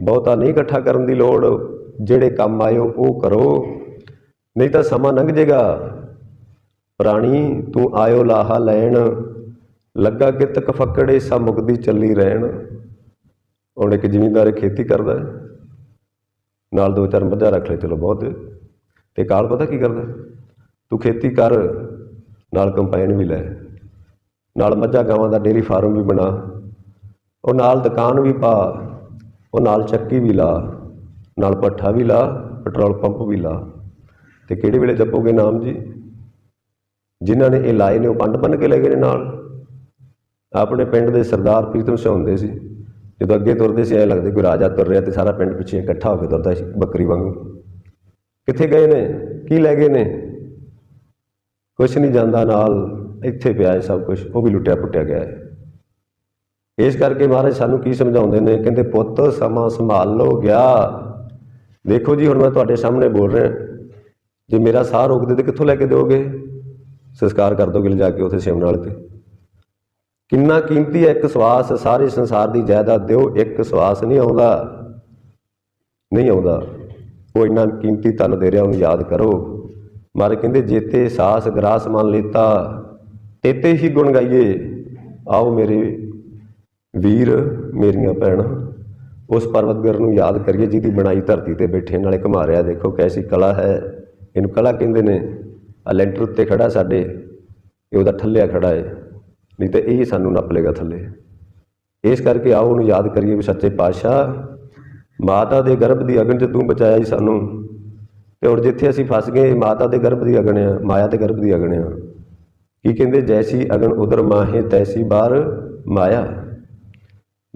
ਬਹੁਤਾ ਨਹੀਂ ਇਕੱਠਾ ਕਰਨ ਦੀ ਲੋੜ, ਜਿਹੜੇ ਕੰਮ ਆਇਓ ਉਹ ਕਰੋ। ਨਹੀਂ ਤਾਂ ਸਮਾਂ ਲੰਘ ਜਾਏਗਾ ਪ੍ਰਾਣੀ, ਤੂੰ ਆਇਓ ਲਾਹਾ ਲੈਣ। ਲੱਗਾ ਕਿ ਕਿਤਕ ਫੱਕੜੇ ਸਾ ਮੁਕਦੀ ਚੱਲੀ ਰਹਿਣ। ਹੁਣ ਇੱਕ ਜ਼ਿਮੀਂਦਾਰ ਖੇਤੀ ਕਰਦਾ ਨਾਲ ਦੋ ਚਾਰ ਮੱਝਾਂ ਰੱਖ ਲੈ, ਚਲੋ ਬਹੁਤ। ਹੈ। ਤੇ ਕਾਲ ਪਤਾ ਕੀ ਕਰਦਾ? ਤੂੰ ਖੇਤੀ ਕਰ, ਨਾਲ ਕੰਪਾਈਨ ਵੀ ਲੈ। ਨਾਲ ਮੱਝਾਂ, ਗਾਵਾਂ ਦਾ ਡੇਰੀ ਫਾਰਮ ਵੀ ਬਣਾ। ਉਹ ਨਾਲ ਦੁਕਾਨ ਵੀ ਪਾ। ਉਹ ਨਾਲ ਚੱਕੀ ਵੀ ਲਾ, ਨਾਲ ਪੱਠਾ ਵੀ ਲਾ, ਪੈਟਰੋਲ ਪੰਪ ਵੀ ਲਾ। ਤੇ ਕਿਹੜੇ ਵੇਲੇ ਜਪੋਗੇ ਨਾਮ ਜੀ? ਜਿਨ੍ਹਾਂ ਨੇ ਇਹ ਲਾਏ ਨੇ, ਉਹ ਪੰਡ ਬਣ ਕੇ ਲੈ ਗਏ ਨੇ ਨਾਲ? ਆਪਣੇ ਪਿੰਡ ਦੇ ਸਰਦਾਰ ਪ੍ਰੀਤਮ ਸਿੰਘ ਹੁੰਦੇ ਸੀ। ਜਦੋਂ ਅੱਗੇ ਤੁਰਦੇ ਸੀ, ਐ ਲੱਗਦੇ ਕੋਈ ਰਾਜਾ ਤੁਰ ਰਿਹਾ ਤੇ ਸਾਰਾ ਪਿੰਡ ਪਿੱਛੇ ਇਕੱਠਾ ਹੋ ਕੇ ਤੁਰਦਾ ਸੀ, ਬੱਕਰੀ ਵਾਂਗੂ। ਕਿੱਥੇ ਗਏ ਨੇ? ਕੀ ਲੈ ਗਏ ਨੇ? ਕੁਛ ਨਹੀਂ ਜਾਂਦਾ ਨਾਲ, ਇੱਥੇ ਪਿਆ ਹੈ ਸਭ ਕੁਝ ਉਹ ਵੀ ਲੁੱਟਿਆ ਪੁੱਟਿਆ ਗਿਆ ਹੈ। ਇਸ ਕਰਕੇ ਮਹਾਰਾਜ ਸਾਨੂੰ ਕੀ ਸਮਝਾਉਂਦੇ ਨੇ? ਕਹਿੰਦੇ, ਪੁੱਤ, ਸਮਾਂ ਸੰਭਾਲ ਲੋ ਗਿਆ। ਦੇਖੋ ਜੀ, ਹੁਣ ਮੈਂ ਤੁਹਾਡੇ ਸਾਹਮਣੇ ਬੋਲ ਰਿਹਾ। ਜੇ ਮੇਰਾ ਸਾਹ ਰੋਕਦੇ ਤੇ ਕਿੱਥੋਂ ਲੈ ਕੇ ਦਿਓਗੇ? ਸੰਸਕਾਰ ਕਰ ਦੋਗੇ ਲਿਜਾ ਕੇ ਉਥੇ ਸਿਮਨਾਲ ਤੇ। ਕਿੰਨਾ ਕੀਮਤੀ ਹੈ ਇੱਕ ਸਵਾਸ? ਸਾਰੇ ਸੰਸਾਰ ਦੀ ਜਾਇਦਾਦ ਦਿਓ, ਇੱਕ ਸਵਾਸ ਨਹੀਂ ਆਉਂਦਾ। ਨਹੀਂ ਆਉਂਦਾ। ਉਹ ਇੰਨਾ ਕੀਮਤੀ ਧਨ ਦੇ ਰਿਹਾ, ਉਹਨੂੰ ਯਾਦ ਕਰੋ। ਮਾਰੇ ਕਹਿੰਦੇ, ਜੇਤੇ ਸਾਸ ਗਰਾਸ ਮੰਨ ਲੀਤਾ, ਤੇਤੇ ਹੀ ਗੁਣ ਗਾਈਏ। ਆਓ ਮੇਰੇ ਵੀਰ, ਮੇਰੀਆਂ ਭੈਣਾਂ, ਉਸ ਪਰਵਤਗਰ ਨੂੰ ਯਾਦ ਕਰੀਏ ਜਿਹਦੀ ਬਣਾਈ ਧਰਤੀ ਤੇ ਬੈਠੇ ਨਾਲੇ ਘੁਮਾ ਰਿਹਾ। ਦੇਖੋ ਕੈਸੀ ਕਲਾ ਹੈ। ਇਹਨੂੰ ਕਲਾ ਕਹਿੰਦੇ ਨੇ ਆ ਲੈਂਟਰ ਉੱਤੇ ਖੜਾ ਸਾਡੇ, ਇਹ ਉਹਦਾ ਠੱਲਿਆ ਖੜਾ ਹੈ ਨਹੀਂ ਤੇ ਇਹ ਸਾਨੂੰ ਨੱਪ ਲੇਗਾ ਥੱਲੇ। ਇਸ ਕਰਕੇ ਆਓ ਉਹਨੂੰ ਯਾਦ ਕਰੀਏ ਵੀ ਸੱਚੇ ਪਾਤਸ਼ਾਹ, ਮਾਤਾ ਦੇ ਗਰਭ ਦੀ ਅਗਨ 'ਚ ਤੂੰ ਬਚਾਇਆ ਜੀ ਸਾਨੂੰ। ਤੇ ਔਰ ਜਿੱਥੇ ਅਸੀਂ ਫਸ ਗਏ, ਮਾਤਾ ਦੇ ਗਰਭ ਦੀ ਅਗਨ ਆ, ਮਾਇਆ ਦੇ ਗਰਭ ਦੀ ਅਗਨ ਆ। ਕੀ ਕਹਿੰਦੇ, ਜੈਸੀ ਅਗਨ ਉਦਰ ਮਾਹੇ, ਤੈਸੀ ਬਾਰ ਮਾਇਆ।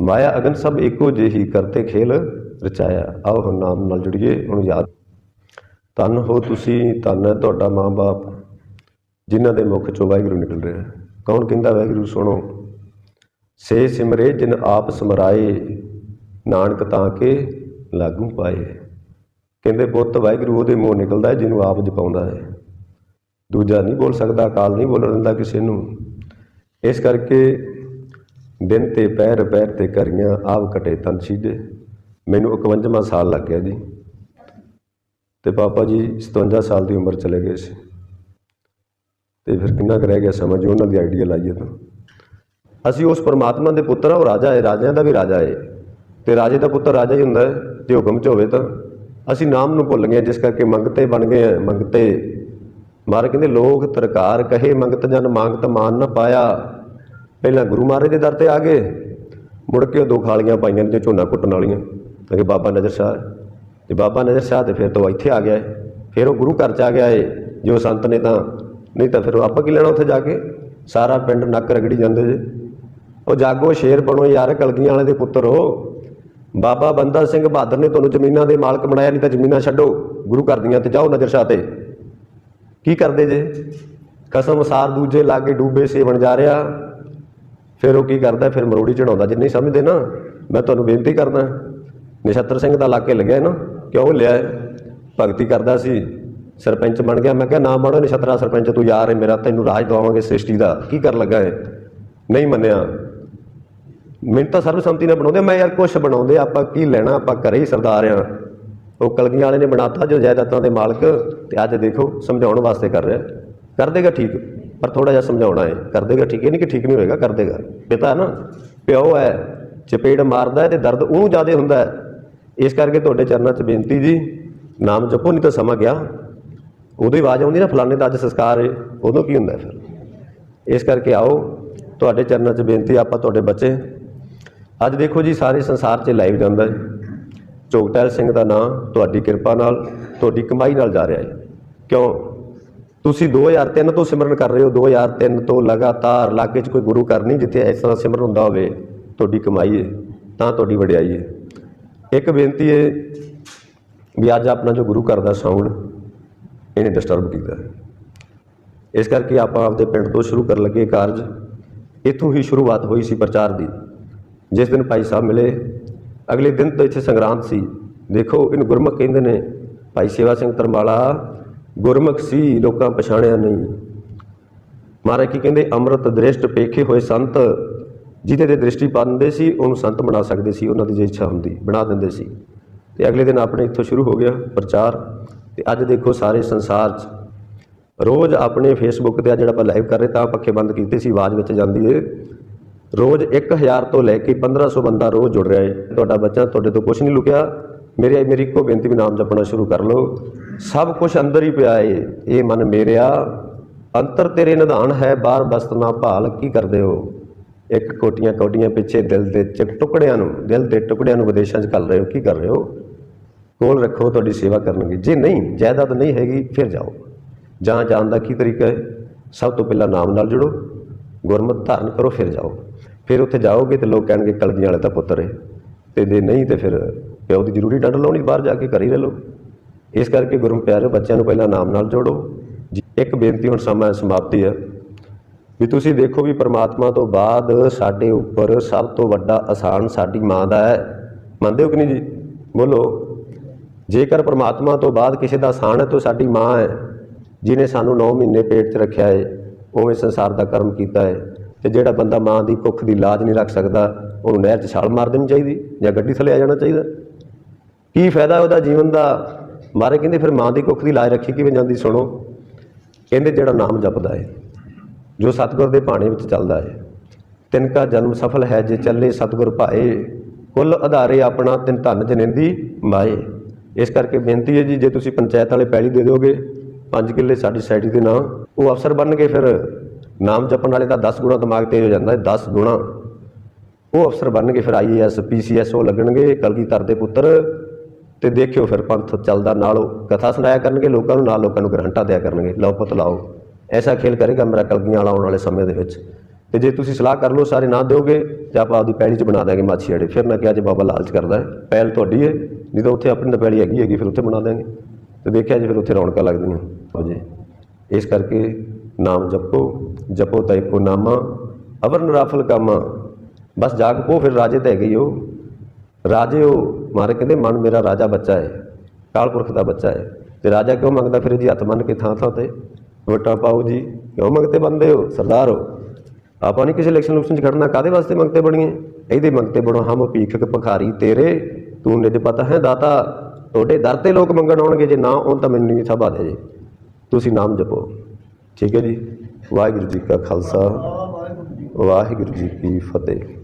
ਮਾਇਆ ਅਗਨ ਸਭ ਇੱਕੋ ਜਿਹੀ ਕਰਤੇ ਖੇਲ ਰਚਾਇਆ। ਆਓ ਹੁਣ ਨਾਮ ਨਾਲ ਜੁੜੀਏ, ਉਹਨੂੰ ਯਾਦ। ਧੰਨ ਹੋ ਤੁਸੀਂ, ਧੰਨ ਹੈ ਤੁਹਾਡਾ ਮਾਂ-ਬਾਪ, ਜਿਨ੍ਹਾਂ ਦੇ ਮੁਖ ਚੋਂ ਵਾਹਿਗੁਰੂ ਨਿਕਲ ਰਿਹਾ ਕੌਣ ਕਹਿੰਦਾ, ਵਾਹਿਗੁਰੂ, ਸੁਣੋ। ਸੇ ਸਿਮਰੇ ਜਿਨ ਆਪ ਸਮਰਾਏ, ਨਾਨਕ ਤਾਂ ਕੇ ਲਾਗੂ ਪਾਏ। ਕਹਿੰਦੇ ਪੁੱਤ ਵਾਹਿਗੁਰੂ, ਉਹਦੇ ਮੂੰਹ ਨਿਕਲਦਾ ਹੈ, ਜਿਹਨੂੰ ਆਪ ਜਪਾਉਂਦਾ ਹੈ। ਦੂਜਾ ਨਹੀਂ ਬੋਲ ਸਕਦਾ ਕਾਲ ਨਹੀਂ ਬੋਲਣ ਦਿੰਦਾ ਕਿਸੇ ਨੂੰ। ਇਸ ਕਰਕੇ ਦਿਨ ਤੇ ਪੈਰ ਪੈਰ ਤੇ ਕਰੀਆਂ ਆਪ ਕਟੇ ਤਨ ਸੀਧੇ ਮੈਨੂੰ 51ਵਾਂ ਸਾਲ ਲੱਗ ਗਿਆ ਜੀ। ਤੇ ਪਾਪਾ ਜੀ 57 ਸਾਲ ਦੀ ਉਮਰ ਚਲੇ ਗਏ ਸੀ। ਤੇ ਫਿਰ ਕਿੰਨਾ ਕੁ ਰਹਿ ਗਿਆ ਸਮਾਂ ਜੋ ਉਹਨਾਂ ਦੀ ਆਈਡੀਆ ਲਾਈਏ ਤਾਂ। ਅਸੀਂ ਉਸ ਪਰਮਾਤਮਾ ਦੇ ਪੁੱਤਰ ਆ ਉਹ ਰਾਜਾ ਹੈ, ਰਾਜਿਆਂ ਦਾ ਵੀ ਰਾਜਾ ਹੈ। ਤੇ ਰਾਜੇ ਦਾ ਪੁੱਤਰ ਰਾਜਾ ਹੀ ਹੁੰਦਾ ਹੈ, ਜੇ ਹੁਕਮ ਚ ਹੋਵੇ ਤਾਂ। ਅਸੀਂ ਨਾਮ ਨੂੰ ਭੁੱਲ ਗਏ ਜਿਸ ਕਰਕੇ ਮੰਗਤੇ ਬਣ ਗਏ ਆ ਮੰਗਤੇ। ਮਾਰ ਕਹਿੰਦੇ, ਲੋਕ ਤਰਕਾਰ ਕਹੇ, ਮੰਗਤ ਜਨ ਮੰਗਤ ਮਾਨ ਨਾ ਪਾਇਆ। ਪਹਿਲਾਂ ਗੁਰੂ ਮਹਾਰਾਜ ਦੇ ਦਰ ਤੇ ਆ ਗਏ, ਮੁੜ ਕੇ ਉਹ ਦੋ ਖਾਲੀਆਂ ਪਾਈਆਂ ਨੇ ਝੋਨਾ ਕੁੱਟਣ ਵਾਲੀਆਂ ਕਿ ਬਾਬਾ ਨਜ਼ਰ ਸ਼ਾਹ ਹੈ। ਤੇ ਬਾਬਾ ਨਜ਼ਰ ਸ਼ਾਹ ਤੇ ਫਿਰ ਤੋਂ ਇੱਥੇ ਆ ਗਿਆ ਹੈ। ਫਿਰ ਉਹ ਗੁਰੂ ਘਰ ਚ ਆ ਗਿਆ ਏ ਜੋ ਸੰਤ ਨੇ ਤਾਂ, ਨਹੀਂ ਤਾਂ ਫਿਰ ਉਹ ਆਪਾਂ ਕੀ ਲੈਣਾ ਉੱਥੇ ਜਾ ਕੇ? ਸਾਰਾ ਪਿੰਡ ਨੱਕ ਰਗੜੀ ਜਾਂਦੇ ਜੇ। ਉਹ ਜਾਗੋ ਸ਼ੇਰ ਬਣੋ ਯਾਰ, ਕਲਗੀਆਂ ਵਾਲੇ ਦੇ ਪੁੱਤਰ ਹੋ। ਬਾਬਾ ਬੰਦਾ ਸਿੰਘ ਬਹਾਦਰ ਨੇ ਤੁਹਾਨੂੰ ਜ਼ਮੀਨਾਂ ਦੇ ਮਾਲਕ ਬਣਾਇਆ, ਨਹੀਂ ਤਾਂ ਜ਼ਮੀਨਾਂ ਛੱਡੋ। ਗੁਰੂ ਘਰ ਦੀਆਂ ਤੇ ਜਾਓ ਨਜ਼ਰ ਸ਼ਾਹ ਤੇ। ਕੀ ਕਰਦੇ ਜੇ? ਕਸਮ ਸਾਰ ਦੂਜੇ ਲਾਗੇ ਡੂਬੇ ਸੇਵਣ ਜਾ ਰਿਹਾ। ਫਿਰ ਉਹ ਕੀ ਕਰਦਾ, ਫਿਰ ਮਰੋੜੀ ਚੜਾਉਂਦਾ ਜੇ ਨਹੀਂ ਸਮਝਦੇ ਨਾ, ਮੈਂ ਤੁਹਾਨੂੰ ਬੇਨਤੀ ਕਰਦਾ, ਨਛੱਤਰ ਸਿੰਘ ਦਾ ਇਲਾਕੇ ਲੱਗਿਆ ਨਾ, ਕਿਉਂ ਲਿਆ? ਹੈ? ਭਗਤੀ ਕਰਦਾ ਸੀ, ਸਰਪੰਚ ਬਣ ਗਿਆ। ਮੈਂ ਕਿਹਾ, ਨਾ ਬਣੋ ਨਛੱਤਰਾ ਸਰਪੰਚ, ਤੂੰ ਯਾਰ ਹੈ ਮੇਰਾ, ਤੈਨੂੰ ਰਾਜ ਦਵਾਵਾਂਗੇ ਸ੍ਰਿਸ਼ਟੀ ਦਾ। ਕੀ ਕਰ ਲੱਗਾ ਹੈ? ਨਹੀਂ ਮੰਨਿਆ। ਮੈਨੂੰ ਤਾਂ ਸਰਬਸੰਮਤੀ ਨਾਲ ਬਣਾਉਂਦੇ ਮੈਂ ਯਾਰ ਕੁਛ ਬਣਾਉਂਦੇ ਆਪਾਂ ਕੀ ਲੈਣਾ, ਆਪਾਂ ਘਰੇ ਹੀ ਸਰਦਾਰ ਆ। ਉਹ ਕਲਗੀਆਂ ਵਾਲੇ ਨੇ ਬਣਾਤਾ ਜੋ ਜਾਇਦਾਦਾਂ ਦੇ ਮਾਲਕ, ਤੇ ਅੱਜ ਦੇਖੋ, ਸਮਝਾਉਣ ਵਾਸਤੇ ਕਰ ਰਿਹਾ। ਕਰ ਦੇਗਾ ਠੀਕ। ਪਰ ਥੋੜਾ ਜਿਹਾ ਸਮਝਾਉਣਾ ਹੈ। ਕਰ ਦੇਗਾ, ਠੀਕ ਇਹ ਨਹੀਂ ਕਿ ਠੀਕ ਨਹੀਂ ਹੋਏਗਾ, ਕਰ ਦੇਗਾ। ਪਿਤਾ ਹੈ ਨਾ, ਪਿਓ ਹੈ, ਚਪੇੜ ਮਾਰਦਾ ਹੈ ਤੇ ਦਰਦ ਉਹਨੂੰ ਜ਼ਿਆਦਾ ਹੁੰਦਾ ਹੈ। ਇਸ ਕਰਕੇ ਤੁਹਾਡੇ ਚਰਨਾਂ 'ਚ ਬੇਨਤੀ ਜੀ, ਨਾਮ ਜਪੋ, ਨਹੀਂ ਤਾਂ ਸਮਾਂ ਗਿਆ। ਉਦੋਂ ਹੀ ਆਵਾਜ਼ ਆਉਂਦੀ ਨਾ, ਫਲਾਣੇ ਦਾ ਅੱਜ ਸੰਸਕਾਰ ਹੈ ਉਦੋਂ ਕੀ ਹੁੰਦਾ ਫਿਰ? ਇਸ ਕਰਕੇ ਆਓ, ਤੁਹਾਡੇ ਚਰਨਾਂ 'ਚ ਬੇਨਤੀ, ਆਪਾਂ ਤੁਹਾਡੇ ਬੱਚੇ। ਅੱਜ ਦੇਖੋ ਜੀ, ਸਾਰੇ ਸੰਸਾਰ 'ਚ ਲਾਈਵ ਜਾਂਦਾ ਹੈ। ਚੋਗਟੈਲ ਸਿੰਘ ਦਾ ਨਾਂ, ਤੁਹਾਡੀ ਕਿਰਪਾ ਨਾਲ, ਤੁਹਾਡੀ ਕਮਾਈ ਨਾਲ ਜਾ ਰਿਹਾ ਹੈ। ਕਿਉਂ? ਤੁਸੀਂ 2003 ਤੋਂ ਸਿਮਰਨ ਕਰ ਰਹੇ ਹੋ 2003 ਤੋਂ ਲਗਾਤਾਰ ਇਲਾਕੇ 'ਚ ਕੋਈ ਗੁਰੂ ਘਰ ਨਹੀਂ ਜਿੱਥੇ ਇਸ ਤਰ੍ਹਾਂ ਸਿਮਰਨ ਹੁੰਦਾ ਹੋਵੇ, ਤੁਹਾਡੀ ਕਮਾਈ ਹੈ ਤਾਂ ਤੁਹਾਡੀ ਵਡਿਆਈ ਹੈ ਇੱਕ ਬੇਨਤੀ ਹੈ ਵੀ ਅੱਜ ਆਪਣਾ ਜੋ ਗੁਰੂ ਘਰ ਦਾ ਸਾਊਂਡ, ਇਹਨੇ ਡਿਸਟਰਬ ਕੀਤਾ। ਇਸ ਕਰਕੇ ਆਪਾਂ ਆਪਦੇ ਪਿੰਡ ਤੋਂ ਸ਼ੁਰੂ ਕਰਨ ਲੱਗੇ ਕਾਰਜ। ਇੱਥੋਂ ਹੀ ਸ਼ੁਰੂਆਤ ਹੋਈ ਸੀ ਪ੍ਰਚਾਰ ਦੀ। ਜਿਸ ਦਿਨ ਭਾਈ ਸਾਹਿਬ ਮਿਲੇ, ਅਗਲੇ ਦਿਨ ਤੋਂ ਇੱਥੇ ਸੰਗਰਾਂਦ ਸੀ। ਦੇਖੋ, ਇਹਨੂੰ ਗੁਰਮੁਖ ਕਹਿੰਦੇ ਨੇ, ਭਾਈ ਸੇਵਾ ਸਿੰਘ ਤਰਮਾਲਾ ਗੁਰਮੁਖ ਸੀ, ਲੋਕਾਂ ਪਛਾਣਿਆ ਨਹੀਂ। ਮਹਾਰਾਜ ਕੀ ਕਹਿੰਦੇ, ਅੰਮ੍ਰਿਤ ਦ੍ਰਿਸ਼ਟ ਪੇਖੇ ਹੋਏ ਸੰਤ ਜਿਹਦੇ ਤੇ ਦ੍ਰਿਸ਼ਟੀ ਪਾਉਂਦੇ ਸੀ, ਉਹਨੂੰ ਸੰਤ ਬਣਾ ਸਕਦੇ ਸੀ, ਉਹਨਾਂ ਦੀ ਜੇ ਇੱਛਾ ਹੁੰਦੀ, ਬਣਾ ਦਿੰਦੇ ਸੀ। ਤੇ ਅਗਲੇ ਦਿਨ ਆਪਣੇ ਇੱਥੋਂ ਸ਼ੁਰੂ ਹੋ ਗਿਆ ਪ੍ਰਚਾਰ। ਤੇ ਅੱਜ ਦੇਖੋ ਸਾਰੇ ਸੰਸਾਰ 'ਚ ਰੋਜ਼ ਆਪਣੇ ਫੇਸਬੁੱਕ ਤੇ ਆ ਜਿਹੜਾ ਆਪਾਂ ਲਾਈਵ ਕਰ ਰਹੇ, ਤਾਂ ਪੱਖੇ ਬੰਦ ਕੀਤੇ ਸੀ, ਆਵਾਜ਼ ਵਿੱਚ ਜਾਂਦੀ ਏ। ਰੋਜ਼ 1000 ਤੋਂ ਲੈ ਕੇ 1500 ਬੰਦਾ ਰੋਜ਼ ਜੁੜ ਰਿਹਾ ਹੈ ਤੁਹਾਡਾ ਬੱਚਾ ਤੁਹਾਡੇ ਤੋਂ ਕੁਝ ਨਹੀਂ ਲੁਕਿਆ। ਮੇਰੇ ਮੇਰੀ ਇੱਕੋ ਬੇਨਤੀ ਵੀ ਨਾਮ ਜਪਣਾ ਸ਼ੁਰੂ ਕਰ ਲਓ। ਸਭ ਕੁਝ ਅੰਦਰ ਹੀ ਪਿਆ ਏ, ਇਹ ਮਨ ਮੇਰਿਆ। ਅੰਤਰ ਤੇਰੇ ਨਿਧਾਨ ਹੈ, ਬਾਹਰ ਬਸਤ ਨਾ ਭਾਲ, ਕੀ ਕਰਦੇ ਹੋ? ਇੱਕ ਕੋਟੀਆਂ ਕੋਟੀਆਂ ਪਿੱਛੇ ਦਿਲ ਦੇ ਚ ਟੁਕੜਿਆਂ ਨੂੰ, ਦਿਲ ਦੇ ਟੁਕੜਿਆਂ ਨੂੰ ਵਿਦੇਸ਼ਾਂ 'ਚ ਕਰ ਰਹੇ ਹੋ, ਕੀ ਕਰ ਰਹੇ ਹੋ? ਕੋਲ ਰੱਖੋ, ਤੁਹਾਡੀ ਸੇਵਾ ਕਰਨਗੇ। ਜੇ ਨਹੀਂ, ਜਾਇਦਾਦ ਨਹੀਂ ਹੈਗੀ, ਫਿਰ ਜਾਓ। ਜਾਂ ਜਾਣ ਦਾ ਕੀ ਤਰੀਕਾ ਹੈ? ਸਭ ਤੋਂ ਪਹਿਲਾਂ ਨਾਮ ਨਾਲ ਜੁੜੋ, ਗੁਰਮਤਿ ਧਾਰਨ ਕਰੋ, ਫਿਰ ਜਾਓ। ਫਿਰ ਉੱਥੇ ਜਾਓਗੇ ਤੇ ਲੋਕ ਕਹਿਣਗੇ ਕਲਗੀਆਂ ਵਾਲੇ ਦਾ ਪੁੱਤਰ ਹੈ ਤੇ ਜੇ ਨਹੀਂ, ਤੇ ਫਿਰ ਪਿਓ ਦੀ ਜ਼ਰੂਰੀ ਡੰਡ ਲਾਉਣੀ ਬਾਹਰ ਜਾ ਕੇ ਘਰ ਹੀ ਰਹਿ। ਲਓ ਇਸ ਕਰਕੇ ਗੁਰੂ ਪਿਆਰੇ ਬੱਚਿਆਂ ਨੂੰ ਪਹਿਲਾਂ ਨਾਮ ਨਾਲ ਜੋੜੋ। ਜੀ, ਇੱਕ ਬੇਨਤੀ ਹੁਣ ਸਮਾਂ ਸਮਾਪਤੀ ਹੈ। ਵੀ ਤੁਸੀਂ ਦੇਖੋ ਵੀ ਪ੍ਰਮਾਤਮਾ ਤੋਂ ਬਾਅਦ ਸਾਡੇ ਉੱਪਰ ਸਭ ਤੋਂ ਵੱਡਾ ਆਸਾਨ ਸਾਡੀ ਮਾਂ ਦਾ ਹੈ। ਮੰਨਦੇ ਹੋ ਕਿ ਨਹੀਂ ਜੀ? ਬੋਲੋ ਜੇਕਰ ਪ੍ਰਮਾਤਮਾ ਤੋਂ ਬਾਅਦ ਕਿਸੇ ਦਾ ਆਸਾਨ ਹੈ ਤਾਂ ਸਾਡੀ ਮਾਂ ਹੈ ਜਿਨੇ ਸਾਨੂੰ 9 ਮਹੀਨੇ ਪੇਟ 'ਚ ਰੱਖਿਆ ਹੈ ਉਵੇਂ ਸੰਸਾਰ ਦਾ ਕਰਮ ਕੀਤਾ ਹੈ। ਤੇ ਜਿਹੜਾ ਬੰਦਾ ਮਾਂ ਦੀ ਕੁੱਖ ਦੀ ਲਾਜ ਨਹੀਂ ਰੱਖ ਸਕਦਾ ਉਹਨੂੰ ਨਹਿਰ 'ਚ ਛਾਲ ਮਾਰ ਦੇਣੀ ਚਾਹੀਦੀ ਜਾਂ ਗੱਡੀ ਥੱਲੇ ਆ ਜਾਣਾ ਚਾਹੀਦਾ। ਕੀ ਫਾਇਦਾ ਉਹਦਾ ਜੀਵਨ ਦਾ? ਮਾਰੇ ਕਹਿੰਦੇ, ਫਿਰ ਮਾਂ ਦੀ ਕੁੱਖ ਦੀ ਲਾਜ ਰੱਖੀ ਕਿਵੇਂ ਜਾਂਦੀ ਸੁਣੋ। ਕਹਿੰਦੇ, ਜਿਹੜਾ ਨਾਮ ਜਪਦਾ ਹੈ ਜੋ ਸਤਿਗੁਰ ਦੇ ਭਾਣੇ ਵਿੱਚ ਚੱਲਦਾ ਹੈ ਤਿਨ ਕਾ ਜਨਮ ਸਫਲ ਹੈ ਜੇ ਚੱਲੇ ਸਤਿਗੁਰ ਭਾਏ, ਕੁੱਲ ਆਧਾਰੇ ਆਪਣਾ ਤਿੰਨ ਧਨ ਜਨਿੰਦੀ ਮਾਏ। ਇਸ ਕਰਕੇ ਬੇਨਤੀ ਹੈ ਜੀ, ਜੇ ਤੁਸੀਂ ਪੰਚਾਇਤ ਵਾਲੇ ਪੈਲੀ ਦੇ ਦਿਓਗੇ 5 ਕਿੱਲੇ ਸਾਡੀ ਸੋਸਾਇਟੀ ਦੇ ਨਾਂ, ਉਹ ਅਫਸਰ ਬਣ ਕੇ ਫਿਰ ਨਾਮ ਜਪਣ ਵਾਲੇ ਦਾ 10 ਗੁਣਾ ਦਿਮਾਗ ਤੇਜ਼ ਹੋ ਜਾਂਦਾ ਹੈ 10 ਗੁਣਾ। ਉਹ ਅਫਸਰ ਬਣ ਬਣਨਗੇ ਫਿਰ ਆਈਏਐਸ ਪੀਸੀਐਸ ਉਹ ਲੱਗਣਗੇ, ਕਲਗੀਧਰ ਦੇ ਪੁੱਤਰ। ਤੇ ਦੇਖਿਓ ਫਿਰ ਪੰਥ ਚੱਲਦਾ, ਨਾਲ ਉਹ ਕਥਾ ਸੁਣਾਇਆ ਕਰਨਗੇ, ਲੋਕਾਂ ਨੂੰ ਨਾਲ ਲੋਕਾਂ ਨੂੰ ਗਰੰਟਾ ਦਿਆ ਕਰਨਗੇ। ਲਓ ਪੁੱਤ ਲਾਓ, ਐਸਾ ਖੇਲ ਕਰੇਗਾ ਮੇਰਾ ਕਲਗੀਆਂ ਵਾਲਾ ਆਉਣ ਵਾਲੇ ਸਮੇਂ ਦੇ ਵਿੱਚ। ਤੇ ਜੇ ਤੁਸੀਂ ਸਲਾਹ ਕਰ ਲਓ, ਸਾਰੇ ਨਾ ਦਿਓਗੇ, ਜਾਂ ਆਪਾਂ ਆਪਦੀ ਪੈੜੀ 'ਚ ਬਣਾ ਦਾਂਗੇ ਮਾਛੀ ਅੜੇ ਫਿਰ ਨਾ ਕਿਹਾ ਜੇ ਬਾਬਾ ਲਾਲਚ ਕਰਦਾ ਹੈ, ਪਹਿਲ ਤੁਹਾਡੀ ਹੈ ਨਹੀਂ ਤਾਂ ਉੱਥੇ ਆਪਣੀ ਤਾਂ ਪੈੜੀ ਹੈਗੀ ਹੈਗੀ, ਫਿਰ ਉੱਥੇ ਬਣਾ ਦਾਂਗੇ ਤੇ ਦੇਖਿਆ ਜੇ ਫਿਰ ਉੱਥੇ ਰੌਣਕਾਂ ਲੱਗਦੀਆਂ। ਹੋ ਜੇ, ਇਸ ਕਰਕੇ ਨਾਮ ਜਪੋ ਜਪੋ ਤਾਂ ਇੱਕੋ ਨਾਮਾ, ਅਵਰਨ ਰਾਫਲ ਕਾਮਾ। ਬਸ ਜਾਗ ਪੋ, ਫਿਰ ਰਾਜੇ ਤਾਂ ਹੈਗੇ ਹੀ ਹੋ। ਰਾਜੇ ਉਹ ਮਾਰੇ ਕਹਿੰਦੇ, ਮਨ ਮੇਰਾ ਰਾਜਾ ਬੱਚਾ ਹੈ ਕਾਲ ਪੁਰਖ ਦਾ ਬੱਚਾ ਹੈ ਤੇ ਰਾਜਾ ਕਿਉਂ ਮੰਗਦਾ ਫਿਰ ਜੀ ਹੱਥ ਮੰਨ ਕੇ ਥਾਂ ਥਾਂ ਤੇ? ਵੋਟਾਂ ਪਾਓ ਜੀ, ਕਿਉਂ ਮੰਗਤੇ ਬੰਦੇ ਹੋ? ਸਰਦਾਰ ਹੋ। ਆਪਾਂ ਨਹੀਂ ਕਿਸੇ ਇਲੈਕਸ਼ਨ ਉਲੈਕਸ਼ਨ 'ਚ ਖੜਨਾ ਕਾਦੇ ਵਾਸਤੇ ਮੰਗਤੇ ਬਣੀਏ ਇਹਦੇ ਮੰਗਤੇ ਬਣੋ ਹਮ ਭੀਖਕ ਭਖਾਰੀ ਤੇਰੇ, ਤੂੰ ਨਿਜ ਪਤਾ ਹੈ ਦਾਤਾ। ਤੁਹਾਡੇ ਦਰ ਤੇ ਲੋਕ ਮੰਗਣ ਆਉਣਗੇ, ਜੇ ਨਾ ਆਉਣ ਤਾਂ ਮੈਨੂੰ ਨਹੀਂ ਸਭਾ ਦੇ ਜੀ ਤੁਸੀਂ ਨਾਮ ਜਪੋ। ਠੀਕ ਹੈ ਜੀ। ਵਾਹਿਗੁਰੂ ਜੀ ਕਾ ਖਾਲਸਾ। ਵਾਹਿਗੁਰੂ ਜੀ ਕੀ ਫਤਿਹ।